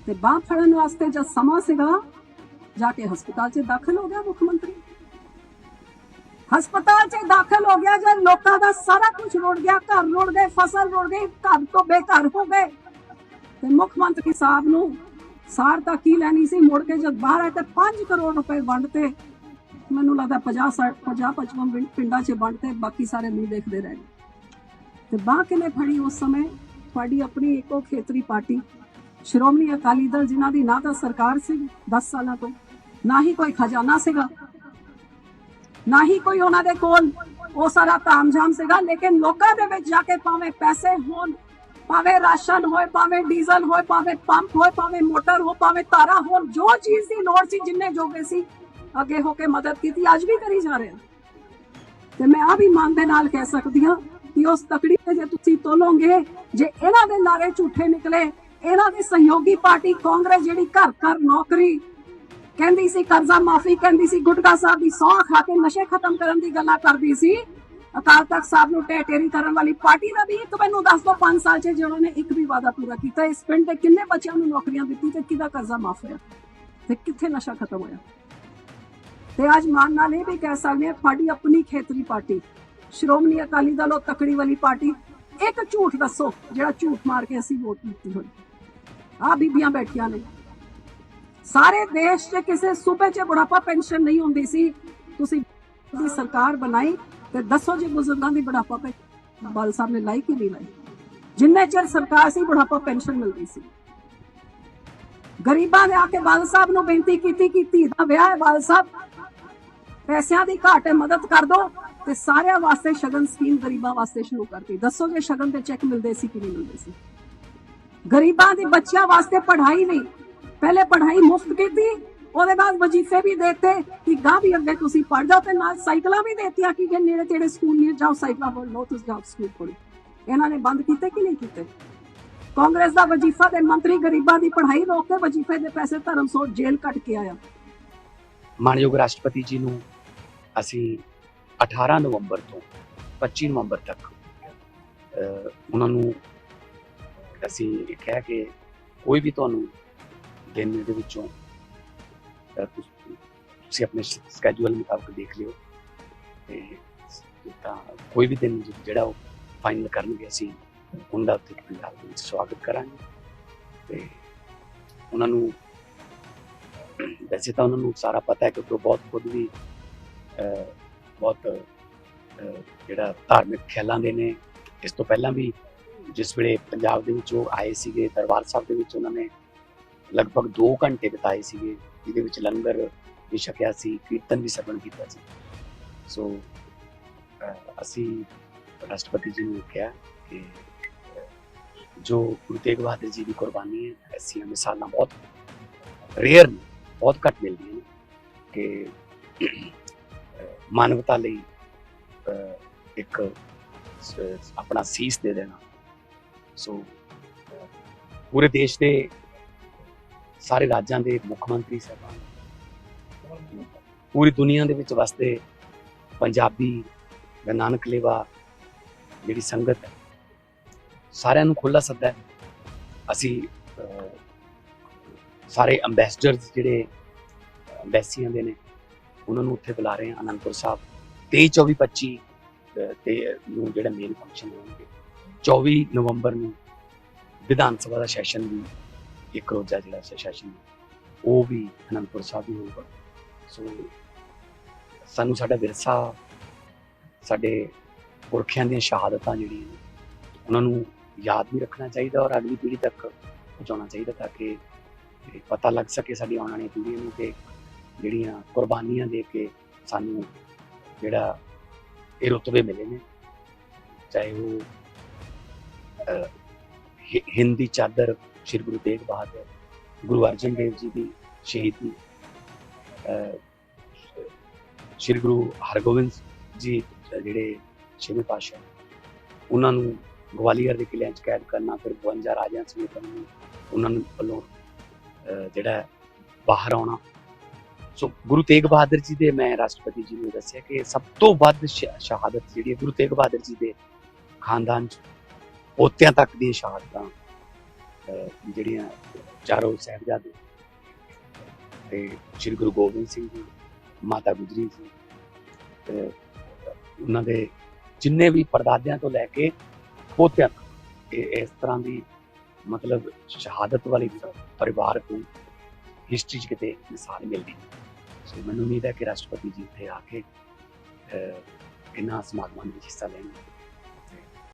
ਤੇ ਬਾਹ ਫੜਨ ਵਾਸਤੇ ਜਦ ਸਮਾਂ ਸੀਗਾ, ਜਾ ਕੇ ਹਸਪਤਾਲ 'ਚ ਦਾਖਲ ਹੋ ਗਿਆ ਮੁੱਖ ਮੰਤਰੀ। ਹਸਪਤਾਲ 'ਚ ਦਾਖਲ ਹੋ ਗਿਆ ਜਦ ਲੋਕਾਂ ਦਾ ਸਾਰਾ ਕੁਝ ਰੁੜ ਗਿਆ, ਘਰ ਰੁੜ ਗਏ, ਫਸਲ ਰੁੜ ਗਈ, ਘਰ ਤੋਂ ਬੇਘਰ ਹੋ ਗਏ। ਤੇ ਮੁੱਖ ਮੰਤਰੀ ਸਾਹਿਬ ਨੂੰ ਸਾਰ ਤਾਂ ਕੀ ਲੈਣੀ ਸੀ? ਮੁੜ ਕੇ ਜਦ ਬਾਹਰ ਆਏ ਤੇ 5 ਕਰੋੜ ਰੁਪਏ ਵੰਡਤੇ ਮੈਨੂੰ ਲੱਗਦਾ 50 50 55 ਪਿੰਡਾਂ 'ਚ ਵੰਡਤੇ ਬਾਕੀ ਸਾਰੇ ਮੂੰਹ ਦੇਖਦੇ ਰਹਿ। ਗਏ ਤੇ ਬਾਹ ਕਿਨੇ ਫੜੀ ਉਸ ਸਮੇਂ? ਤੁਹਾਡੀ ਆਪਣੀ ਇੱਕੋ ਖੇਤਰੀ ਪਾਰਟੀ, ਸ਼੍ਰੋਮਣੀ ਅਕਾਲੀ ਦਲ, ਜਿਨ੍ਹਾਂ ਦੀ ਨਾ ਤਾਂ ਸਰਕਾਰ ਸੀ 10 ਸਾਲਾਂ ਤੋਂ, ਨਾ ਹੀ ਕੋਈ ਖਜ਼ਾਨਾ ਸੀਗਾ। ਨਾ ਹੀ ਕੋਈ ਉਹਨਾਂ ਦੇ ਕੋਲ ਉਹ ਸਾਰਾ ਤਾਮਝਾਮ ਸੀਗਾ, ਲੇਕਿਨ ਲੋਕਾਂ ਦੇ ਵਿੱਚ ਜਾ ਕੇ ਭਾਵੇਂ ਪੈਸੇ ਹੋਣ ਭਾਵੇਂ ਰਾਸ਼ਨ ਹੋਏ, ਭਾਵੇਂ ਡੀਜ਼ਲ ਹੋਏ, ਭਾਵੇਂ ਪੰਪ ਹੋਏ, ਭਾਵੇਂ ਮੋਟਰ ਹੋ ਭਾਵੇਂ ਤਾਰਾ ਹੋਣ, ਜੋ ਚੀਜ਼ ਦੀ ਲੋੜ ਸੀ, ਜਿੰਨੇ ਜੋਗੇ ਸੀ, ਅੱਗੇ ਹੋ ਕੇ ਮਦਦ ਕੀਤੀ, ਅੱਜ ਵੀ ਕਰੀ ਜਾ ਰਹੇ ਹਾਂ। ਤੇ ਮੈਂ ਆ ਵੀ ਮਨ ਦੇ ਨਾਲ ਕਹਿ ਸਕਦੀ ਹਾਂ ਕਿ ਉਸ ਤਕੜੀ ਤੇ ਜੇ ਤੁਸੀਂ ਤੋਲੋਗੇ, ਜੇ ਇਹਨਾਂ ਦੇ ਨਾਰੇ ਝੂਠੇ ਨਿਕਲੇ, ਇਹਨਾਂ ਦੀ ਸਹਿਯੋਗੀ ਪਾਰਟੀ ਕਾਂਗਰਸ ਜਿਹੜੀ ਘਰ ਘਰ ਨੌਕਰੀ ਕਹਿੰਦੀ ਸੀ, ਕਰਜ਼ਾ ਮਾਫੀ ਕਹਿੰਦੀ ਸੀ, ਗੁਟਕਾ ਸਾਹਿਬ ਦੀ ਸੌਂ ਖਾ ਕੇ ਨਸ਼ੇ ਖਤਮ ਕਰਨ ਦੀ ਗੱਲਾਂ ਕਰਦੀ ਸੀ ਅਕਾਲ ਤਖਤ ਸਾਹਿਬ ਨੂੰ ਟੇਟੇਰੀ ਕਰਨ ਵਾਲੀ ਪਾਰਟੀ ਦਾ ਵੀ ਇੱਕ ਮੈਨੂੰ ਦੱਸ ਦੋ 5 ਸਾਲ ਚ ਜਿਹਨਾਂ ਨੇ ਇੱਕ ਵੀ ਵਾਅਦਾ ਪੂਰਾ ਕੀਤਾ, ਇਸ ਪਿੰਡ ਦੇ ਕਿੰਨੇ ਬੱਚਿਆਂ ਨੂੰ ਨੌਕਰੀਆਂ ਦਿੱਤੀ ਤੇ ਕਿਹਦਾ ਕਰਜ਼ਾ ਮਾਫ ਹੋਇਆ? ਤੇ ਕਿੱਥੇ ਨਸ਼ਾ ਖਤਮ ਹੋਇਆ? ਤੇ ਅੱਜ ਮਾਨ ਨਾਲ ਇਹ ਵੀ ਕਹਿ ਸਕਦੇ ਹਾਂ ਤੁਹਾਡੀ ਆਪਣੀ ਖੇਤਰੀ ਪਾਰਟੀ, ਸ਼੍ਰੋਮਣੀ ਅਕਾਲੀ ਦਲ ਉਹ ਤਕੜੀ ਵਾਲੀ ਪਾਰਟੀ, ਇੱਕ ਝੂਠ ਦੱਸੋ, ਜਿਹੜਾ ਝੂਠ ਮਾਰ ਕੇ ਅਸੀਂ ਵੋਟ ਕੀਤੀ ਹੋਈ। ਆ ਬੀਬੀਆਂ ਬੈਠੀਆਂ ਨੇ। ਸਾਰੇ ਦੇਸ਼ 'ਚ ਕਿਸੇ ਸੂਬੇ 'ਚ ਬੁਢਾਪਾ ਪੈਨਸ਼ਨ ਨਹੀਂ ਹੁੰਦੀ ਸੀ। ਤੁਸੀਂ ਦੀ ਸਰਕਾਰ ਬਣਾਈ ਤੇ ਦੱਸੋ ਜੀ ਬਜ਼ੁਰਗਾਂ ਦੀ ਬੁਢਾਪਾ ਪੈਨਸ਼ਨ ਬਾਲ ਸਾਹਿਬ ਨੇ ਲਾਈ ਕਿ ਨਹੀਂ ਲਾਈ? ਜਿੰਨੇ ਚਿਰ ਸਰਕਾਰ ਸੀ, ਬੁਢਾਪਾ ਪੈਨਸ਼ਨ ਮਿਲਦੀ ਸੀ। ਗਰੀਬਾਂ ਨੇ ਆ ਕੇ ਬਾਲ ਸਾਹਿਬ ਨੂੰ ਬੇਨਤੀ ਕੀਤੀ ਕਿ ਧੀ ਦਾ ਵਿਆਹ ਹੈ ਬਾਲ ਸਾਹਿਬ। ਪੈਸਿਆਂ ਦੀ ਘਾਟ ਹੈ, ਮਦਦ ਕਰ ਦਿਓ ਤੇ ਸਾਰਿਆਂ ਵਾਸਤੇ ਸ਼ਗਨ ਸਕੀਮ ਗਰੀਬਾਂ ਵਾਸਤੇ ਸ਼ੁਰੂ ਕਰਤੀ ਦੱਸੋ ਜੇ ਸ਼ਗਨ ਤੇ ਚੈੱਕ ਮਿਲਦੇ ਸੀ ਕਿ ਨਹੀਂ ਮਿਲਦੇ ਸੀ? ਗਰੀਬਾਂ ਦੇ ਬੱਚਿਆਂ ਵਾਸਤੇ ਪੜ੍ਹਾਈ ਨਹੀਂ। ਪਹਿਲੇ ਪੜ੍ਹਾਈ ਮੁਫਤ ਕੀਤੀ ਉਹਦੇ ਬਾਅਦ ਵਜ਼ੀਫੇ ਵੀ ਦੇਤੇ ਕਿ ਗਾਂ ਵੀ ਅੱਗੇ ਤੁਸੀਂ ਪੜ ਜਾਓ ਤੇ ਨਾਲ ਸਾਈਕਲਾਂ ਵੀ ਦੇਤੀਆਂ ਕਿ ਜੇ ਨੇੜੇ ਤੇੜੇ ਸਕੂਲ ਨਹੀਂ ਜਾਓ, ਸਾਈਕਲਾਂ ਕੋਲ ਲੋ ਤੁਸੀਂ ਜਾਓ ਸਕੂਲ ਪੜ੍ਹੋ ਇਹਨਾਂ ਨੇ ਬੰਦ ਕੀਤੇ ਕਿ ਨਹੀਂ ਕੀਤੇ? ਕਾਂਗਰਸ ਦਾ ਵਜ਼ੀਫਾ ਦੇ ਮੰਤਰੀ ਗਰੀਬਾਂ ਦੀ ਪੜ੍ਹਾਈ ਰੋਕ ਕੇ ਵਜ਼ੀਫੇ ਦੇ ਪੈਸੇ ਧਰਮਸੋਤ ਜੇਲ੍ਹ ਕੱਟ ਕੇ ਆਇਆ। ਮਾਨਯੋਗ ਰਾਸ਼ਟਰਪਤੀ ਜੀ ਨੂੰ ਅਸੀਂ 18 ਨਵੰਬਰ ਤੋਂ 25 ਨਵੰਬਰ ਤੱਕ ਉਹਨਾਂ ਨੂੰ ਅਸੀਂ ਕਹਿ ਕੇ ਕੋਈ ਵੀ ਤੁਹਾਨੂੰ ਦਿਨ ਦੇ ਵਿੱਚੋਂ ਤੁਸ- ਤੁਸੀਂ ਆਪਣੇ ਸਕੇਜੂਲ ਮੁਤਾਬਕ ਦੇਖ ਲਿਓ ਤੇ ਤਾਂ ਕੋਈ ਵੀ ਦਿਨ ਜਿਹੜਾ ਉਹ ਫਾਈਨਲ ਕਰਨਗੇ ਅਸੀਂ ਉਹਨਾਂ ਦਾ ਉੱਥੇ ਪੰਜਾਬ ਦੇ ਵਿੱਚ ਸਵਾਗਤ ਕਰਾਂਗੇ ਤੇ ਉਹਨਾਂ ਨੂੰ ਵੈਸੇ ਤਾਂ ਉਹਨਾਂ ਨੂੰ ਸਾਰਾ ਪਤਾ ਹੈ ਕਿ ਉਹ ਬਹੁਤ ਖੁਦ ਵੀ ਬਹੁਤ ਜਿਹੜਾ ਧਾਰਮਿਕ ਖਿਆਲਾਂ ਦੇ ਨੇ ਇਸ ਤੋਂ ਪਹਿਲਾਂ ਵੀ ਜਿਸ ਵੇਲੇ ਪੰਜਾਬ ਦੇ ਵਿੱਚ ਉਹ ਆਏ ਸੀਗੇ ਦਰਬਾਰ ਸਾਹਿਬ ਦੇ ਵਿੱਚ ਉਹਨਾਂ ਨੇ ਲਗਭਗ 2 ਘੰਟੇ ਬਿਤਾਏ ਸੀਗੇ ਜਿਹਦੇ ਵਿੱਚ ਲੰਗਰ ਵੀ ਛਕਿਆ ਸੀ ਕੀਰਤਨ ਵੀ ਸਰਵਣ ਕੀਤਾ ਸੀ ਸੋ ਅਹ, ਅਸੀਂ ਰਾਸ਼ਟਰਪਤੀ ਜੀ ਨੂੰ ਕਿਹਾ ਕਿ ਅਹ, ਜੋ ਗੁਰੂ ਤੇਗ ਬਹਾਦਰ ਜੀ ਦੀ ਕੁਰਬਾਨੀ ਹੈ ਐਸੀਆਂ ਮਿਸਾਲਾਂ ਬਹੁਤ ਰੇਅਰ ਨੇ ਬਹੁਤ ਘੱਟ ਮਿਲਦੀਆਂ ਨੇ ਕਿ ਅਹ, ਮਾਨਵਤਾ ਲਈ ਅਹ, ਇੱਕ ਸ- ਆਪਣਾ ਸੀਸ ਦੇ ਦੇਣਾ ਸੋ ਅਹ, ਪੂਰੇ ਦੇਸ਼ ਦੇ ਸਾਰੇ ਰਾਜਾਂ ਦੇ ਮੁੱਖ ਮੰਤਰੀ ਸਾਹਿਬਾਨ। ਪੂਰੀ ਦੁਨੀਆ ਦੇ ਵਿੱਚ ਵਸਦੇ ਪੰਜਾਬੀ ਨਾਨਕ ਲੇਵਾ ਜਿਹੜੀ ਸੰਗਤ ਹੈ ਸਾਰਿਆਂ ਨੂੰ ਖੁੱਲਾ ਸੱਦਾ ਹੈ। ਅਸੀਂ ਸਾਰੇ ਅੰਬੈਸਡਰਸ ਜਿਹੜੇ ਅੰਬੈਸੀਆਂ ਦੇ ਨੇ ਉਹਨਾਂ ਨੂੰ ਉੱਥੇ ਬੁਲਾ ਰਹੇ ਹਾਂ ਅਨੰਦਪੁਰ ਸਾਹਿਬ। 23 24 25 ਅਹ, ਤੇ ਨੂੰ ਜਿਹੜਾ ਮੇਨ ਫੰਕਸ਼ਨ ਹੋਣਗੇ 24 ਨਵੰਬਰ ਨੂੰ ਵਿਧਾਨ ਸਭਾ ਦਾ ਸੈਸ਼ਨ ਵੀ ਇੱਕ ਰੋਜ਼ਾ ਜਿਹੜਾ ਸੈਸ਼ਨ ਉਹ ਵੀ ਅਨੰਦਪੁਰ ਸਾਹਿਬ ਹੀ ਹੋਊਗਾ। ਸੋ ਸਾਨੂੰ ਸਾਡਾ ਵਿਰਸਾ ਸਾਡੇ ਪੁਰਖਿਆਂ ਦੀਆਂ ਸ਼ਹਾਦਤਾਂ ਜਿਹੜੀਆਂ ਨੇ ਉਹਨਾਂ ਨੂੰ ਯਾਦ ਵੀ ਰੱਖਣਾ ਚਾਹੀਦਾ ਔਰ ਅਗਲੀ ਪੀੜ੍ਹੀ ਤੱਕ ਪਹੁੰਚਾਉਣਾ ਚਾਹੀਦਾ ਤਾਂ ਕਿ ਪਤਾ ਲੱਗ ਸਕੇ ਸਾਡੀ ਆਉਣ ਵਾਲੀ ਪੀੜ੍ਹੀ ਨੂੰ ਕਿ ਜਿਹੜੀਆਂ ਕੁਰਬਾਨੀਆਂ ਦੇ ਕੇ ਸਾਨੂੰ ਜਿਹੜਾ ਇਹ ਰੁਤਬੇ ਮਿਲੇ ਨੇ ਚਾਹੇ ਉਹ ਅਹ, ਹਿ- ਹਿੰਦ ਚਾਦਰ ਸ਼੍ਰੀ ਗੁਰੂ ਤੇਗ ਬਹਾਦਰ, ਗੁਰੂ ਅਰਜਨ ਦੇਵ ਜੀ ਦੀ ਸ਼ਹੀਦੀ ਸ਼੍ਰੀ ਗੁਰੂ ਹਰਗੋਬਿੰਦ ਜੀ, ਜਿਹੜੇ ਛੇਵੇਂ ਪਾਤਸ਼ਾਹ ਉਹਨਾਂ ਨੂੰ ਗਵਾਲੀਅਰ ਦੇ ਕਿਲ੍ਹੇ 'ਚ ਕੈਦ ਕਰਨਾ, ਫਿਰ 52 ਰਾਜਿਆਂ ਸਮੇਤ ਉਹਨਾਂ ਨੂੰ, ਉਹਨਾਂ ਵੱਲੋਂ ਜਿਹੜਾ ਬਾਹਰ ਆਉਣਾ। ਸੋ ਗੁਰੂ ਤੇਗ ਬਹਾਦਰ ਜੀ ਦੇ, ਮੈਂ ਰਾਸ਼ਟਰਪਤੀ ਜੀ ਨੂੰ ਦੱਸਿਆ ਕਿ ਸਭ ਤੋਂ ਵੱਧ ਸ਼- ਸ਼ਹਾਦਤ ਜਿਹੜੀ ਹੈ ਗੁਰੂ ਤੇਗ ਬਹਾਦਰ ਜੀ ਦੇ ਖਾਨਦਾਨ ਚ, ਪੋਤਿਆਂ ਤੱਕ ਦੀਆਂ ਸ਼ਹਾਦਤਾਂ ਜਿਹੜੀਆਂ ਚਾਰੋਂ ਸਾਹਿਬਜ਼ਾਦੇ ਤੇ ਸ੍ਰੀ ਗੁਰੂ ਗੋਬਿੰਦ ਸਿੰਘ ਜੀ, ਮਾਤਾ ਗੁਜਰੀ ਜੀ, ਤੇ ਉਹਨਾਂ ਦੇ ਜਿੰਨੇ ਵੀ ਪਰਦਾਦਿਆਂ ਤੋਂ ਲੈ ਕੇ ਪੋਤਿਆਂ ਤੱਕ ਇਸ ਤਰ੍ਹਾਂ ਦੀ ਮਤਲਬ ਸ਼ਹਾਦਤ ਵਾਲੀ ਪਰਿਵਾਰ ਨੂੰ ਹਿਸਟਰੀ 'ਚ ਕਿਤੇ ਮਿਸਾਲ ਮਿਲਦੀ ਸੋ ਮੈਨੂੰ ਉਮੀਦ ਹੈ ਕਿ ਰਾਸ਼ਟਰਪਤੀ ਜੀ ਇੱਥੇ ਆ ਕੇ ਇਹਨਾਂ ਸਮਾਗਮਾਂ ਵਿੱਚ ਹਿੱਸਾ ਲੈਣਗੇ।